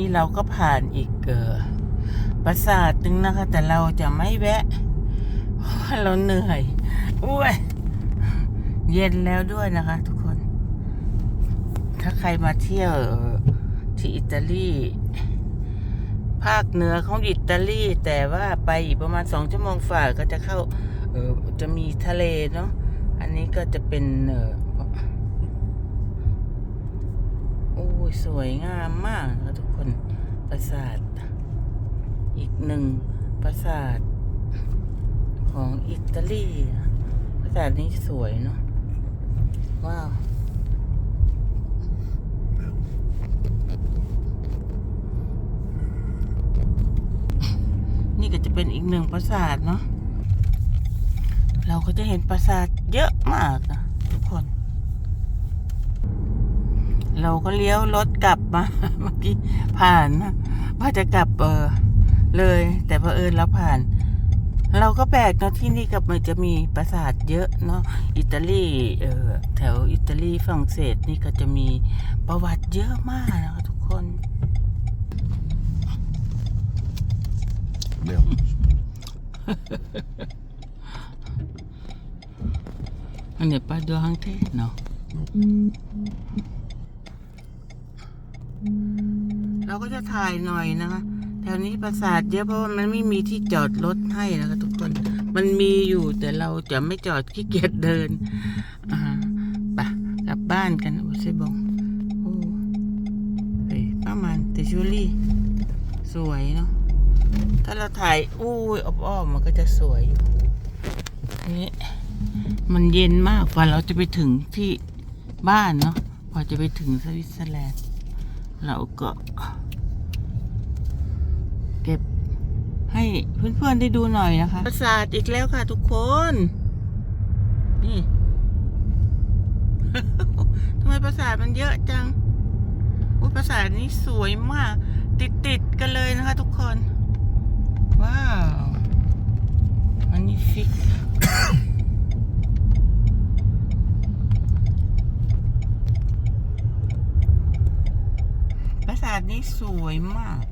นี่เราก็ผ่านอีกเออปราสาทหนึ่งนะคะ แต่เราจะไม่แวะเพราะเราเหนื่อยอุ้ยเย็นแล้วด้วยนะคะ ทุกคน ถ้าใครมาเที่ยวที่อิตาลี ภาคเหนือของอิตาลี แต่ว่าไปประมาณสองชั่วโมงฝ่าก็จะเข้า เออจะมีทะเลเนาะอันนี้ก็จะเป็นเออโอ้ย สวยงามมากนะทุกคนปราสาท อีกหนึ่งปราสาท ของอิตาลีปราสาทนี้สวยเนาะว้าวนี่ก็จะเป็นอีกหนึ่งปราสาทเนาะเราก็จะเห็นปราสาทเยอะมากนะทุกคน เราก็เลี้ยวรถกลับมาเมื่อกี้ผ่านนะว่าจะกลับเออเลย แต่พอเผอิญเราผ่าน เราก็แปลกเนาะที่นี่กับมันจะมีปราสาทเยอะเนาะอิตาลีเออแถวอิตาลีฝรั่งเศสนี่ก็จะมีประวัติเยอะมากนะคะทุกคน Leo. On n'est pas de hanté, non. เราก็จะถ่ายหน่อยนะคะแถวนี้ปราสาทเยอะเพราะว่ามันไม่มีที่จอดรถให้นะคะทุกคน มันมีอยู่แต่เราจะไม่จอดขี้เกียจเดินอ่าไปกลับบ้านกันโอ้เซบงโอ้เฮ้ยประมาณแต่ชูรี่ สวยเนาะถ้าเราถ่ายอู้ยอ้อมๆมันก็จะสวยอยู่ทีนี้มันเย็นมากกว่าเราจะไปถึงที่บ้านเนาะพอจะไปถึงสวิตเซอร์แลนด์ เราก็ เก็บให้เพื่อนๆได้ดูหน่อยนะคะปราสาทอีกแล้วค่ะทุกคน นี่ทำไมปราสาทมันเยอะจังอุยปราสาทนี้สวยมาก ติดๆกันเลยนะคะทุกคน ว้าวอันนี้ฟิก ปราสานี้สวยมาก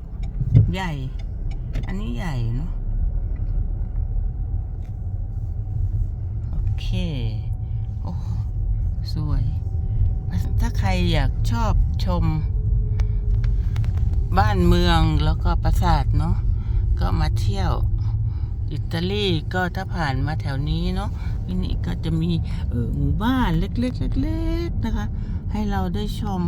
ใหญ่ อันนี้ใหญ่เนาะโอเค โอ้สวย ถ้าใครอยากชอบชม บ้านเมืองแล้วก็ปราสาทเนาะก็มาเที่ยวอิตาลีก็ถ้าผ่านมาแถวนี้เนาะที่นี่ก็จะมีหมู่บ้านเล็กๆเล็กๆนะคะ ให้เราได้ชม